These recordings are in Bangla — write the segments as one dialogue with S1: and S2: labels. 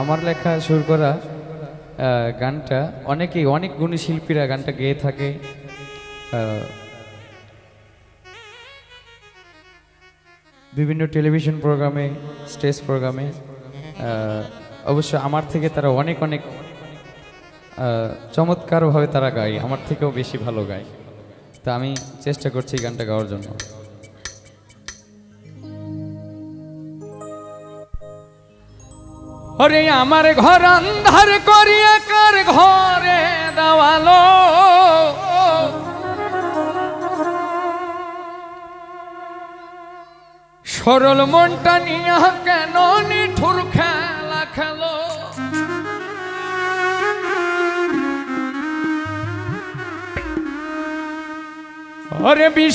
S1: আমার লেখা সুর করা গানটা, অনেকেই, অনেক গুণী শিল্পীরা গানটা গেয়ে থাকে। বিভিন্ন টেলিভিশন প্রোগ্রামে, স্টেজ প্রোগ্রামে অবশ্য আমার থেকে তারা অনেক অনেক চমৎকারভাবে তারা গায়, আমার থেকেও বেশি ভালো গায়। তা আমি চেষ্টা করছি গানটা গাওয়ার জন্য। ওরে আমার ঘর অন্ধার করিয়া কার ঘরে দেওয়ালো? সরল মনটা নিয়া কেন নিঠুর খেলা খেলো? ওরে বিষ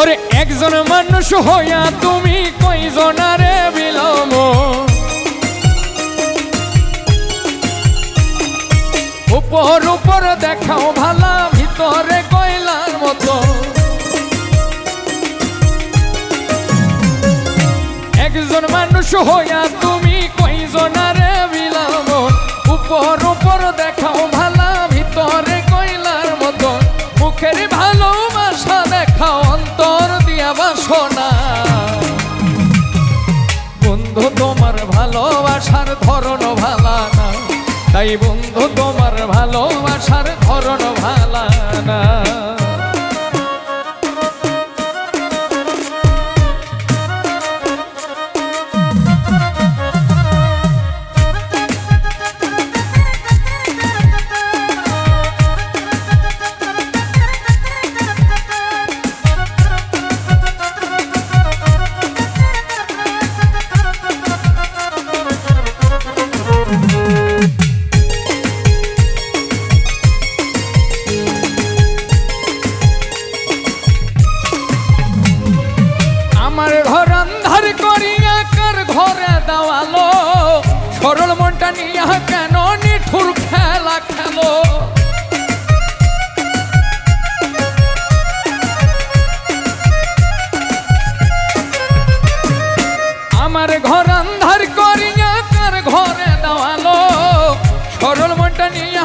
S1: ওরে একজন মানুষ হইয়া তুমি কইজনারে বিলম উপর উপর দেখাও ভালা, ভিতরে কইলার মতো। একজন মানুষ হইয়া তুমি বন্ধু তোমার ভালোবাসার ধরন ভালা না। তাই বন্ধু তোমার ভালোবাসার ধরন ভালা আমার ঘর অন্ধার করিয়া কার ঘরে দেওয়ালো? সরল মনটা নিয়া কেন নিঠুর খেলা খেলো? আমার ঘর অন্ধার করিয়া কার ঘরে দেওয়ালো? সরল মনটা নিয়া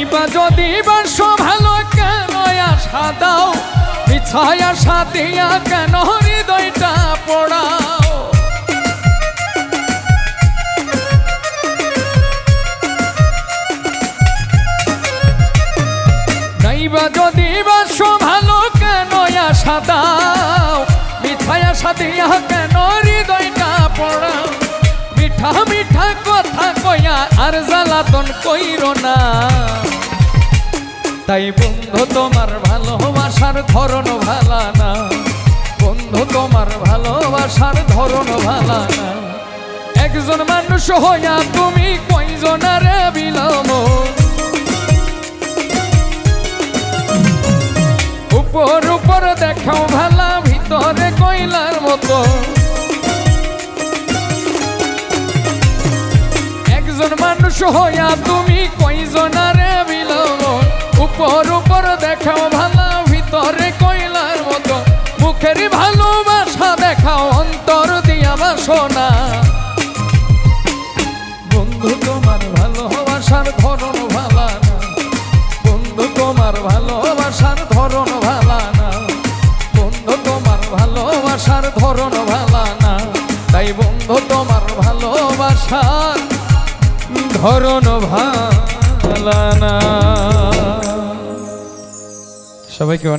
S1: নাইবা যদি বাস ভালো কেন আশা দাও দিয়া কেন হৃদয়টা নাইবা যদি বাস ভালো কেন আশা দাও দিয়া কেন হৃদয়টা পড়াও? মিঠা মিঠা কথা কয়া আর জ্বালাতন কইর না। তাই বন্ধু, তোমার ভালোবাসার ধরন ভালা না। বন্ধু, তোমার ভালোবাসার ধরন ভালা না। একজন মানুষ হইয়া তুমি কয়জনারে বিলাম? উপর উপর দেখাও ভালা, ভিতরে কইলার মতো। একজন মানুষ হইয়া তুমি কয়জনারে তাই বন্ধু তোমার ভালোবাসার ধরন ভালো সবাইকে অনেক